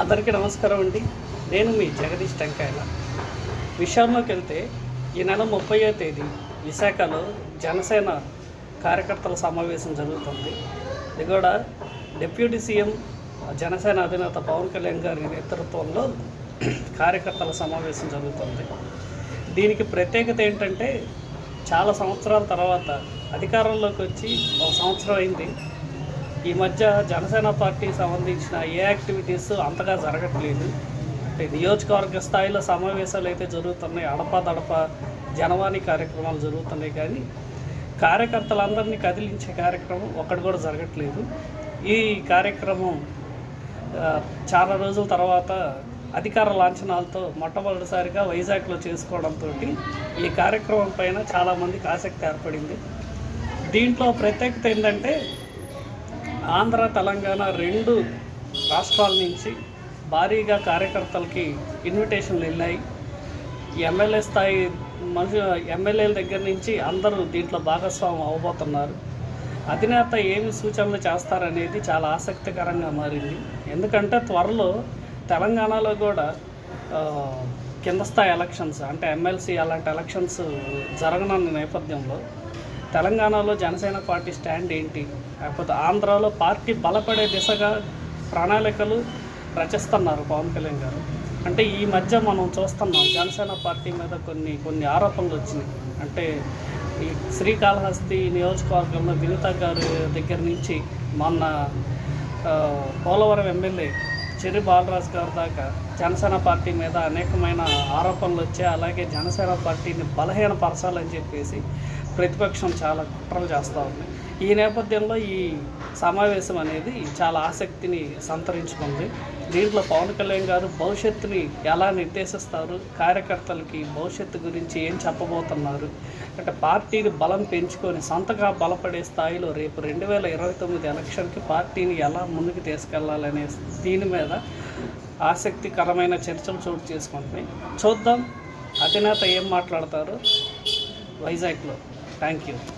అందరికీ నమస్కారం అండి. నేను మీ జగదీష్ టెంకాయల. విషయంలోకి వెళ్తే ఈ నెల ముప్పయో తేదీ విశాఖలో జనసేన కార్యకర్తల సమావేశం జరుగుతుంది. ఇది కూడా డిప్యూటీ సీఎం జనసేన అధినేత పవన్ కళ్యాణ్ గారి నేతృత్వంలో కార్యకర్తల సమావేశం జరుగుతుంది. దీనికి ప్రత్యేకత ఏంటంటే చాలా సంవత్సరాల తర్వాత అధికారంలోకి వచ్చి ఒక సంవత్సరం అయింది. ఈ మధ్య జనసేన పార్టీకి సంబంధించిన ఏ యాక్టివిటీస్ అంతగా జరగట్లేదు. అంటే నియోజకవర్గ స్థాయిలో సమావేశాలు అయితే జరుగుతున్నాయి. అడప దడప జనవాణి కార్యక్రమాలు జరుగుతున్నాయి కానీ కార్యకర్తలందరినీ కదిలించే కార్యక్రమం ఒక్కటి కూడా జరగట్లేదు. ఈ కార్యక్రమం చాలా రోజుల తర్వాత అధికార లాంఛనాలతో మొట్టమొదటిసారిగా వైజాగ్లో చేసుకోవడంతో ఈ కార్యక్రమం పైన చాలామందికి ఆసక్తి ఏర్పడింది. దీంట్లో ప్రత్యేకత ఏంటంటే ఆంధ్ర తెలంగాణ రెండు రాష్ట్రాల నుంచి భారీగా కార్యకర్తలకి ఇన్విటేషన్లు వెళ్ళాయి. ఎమ్మెల్యే స్థాయి మనుషు ఎమ్మెల్యేల దగ్గర నుంచి అందరూ దీంట్లో భాగస్వామ్యం అవ్వబోతున్నారు. అధినేత ఏమి సూచనలు చేస్తారనేది చాలా ఆసక్తికరంగా మారింది. ఎందుకంటే త్వరలో తెలంగాణలో కూడా కింద స్థాయి ఎలక్షన్స్ అంటే ఎమ్మెల్సీ అలాంటి ఎలక్షన్స్ జరగనున్న నేపథ్యంలో తెలంగాణలో జనసేన పార్టీ స్టాండ్ ఏంటి? లేకపోతే ఆంధ్రాలో పార్టీ బలపడే దిశగా ప్రణాళికలు రచిస్తున్నారు పవన్ కళ్యాణ్ గారు. అంటే ఈ మధ్య మనం చూస్తున్నాం జనసేన పార్టీ మీద కొన్ని కొన్ని ఆరోపణలు వచ్చినాయి. అంటే ఈ శ్రీకాళహస్తి నియోజకవర్గంలో వినిత గారి దగ్గర నుంచి మొన్న పోలవరం ఎమ్మెల్యే చెర్రి బాలరాజు గారి దాకా జనసేన పార్టీ మీద అనేకమైన ఆరోపణలు వచ్చాయి. అలాగే జనసేన పార్టీని బలహీనపరచాలని చెప్పేసి ప్రతిపక్షం చాలా కుట్రలు చేస్తూ ఉంది. ఈ నేపథ్యంలో ఈ సమావేశం అనేది చాలా ఆసక్తిని సంతరించుకుంది. దీంట్లో పవన్ కళ్యాణ్ గారు భవిష్యత్తుని ఎలా నిర్దేశిస్తారు? కార్యకర్తలకి భవిష్యత్తు గురించి ఏం చెప్పబోతున్నారు? అంటే పార్టీని బలం పెంచుకొని సొంతగా బలపడే స్థాయిలో రేపు రెండు వేల ఇరవై తొమ్మిది ఎలక్షన్కి పార్టీని ఎలా ముందుకు తీసుకెళ్ళాలనే దీని మీద ఆసక్తికరమైన చర్చలు చోటు చేసుకుంటున్నాయి. చూద్దాం. అధినేత ఏం మాట్లాడతారు? వైజాగ్లో. thank you.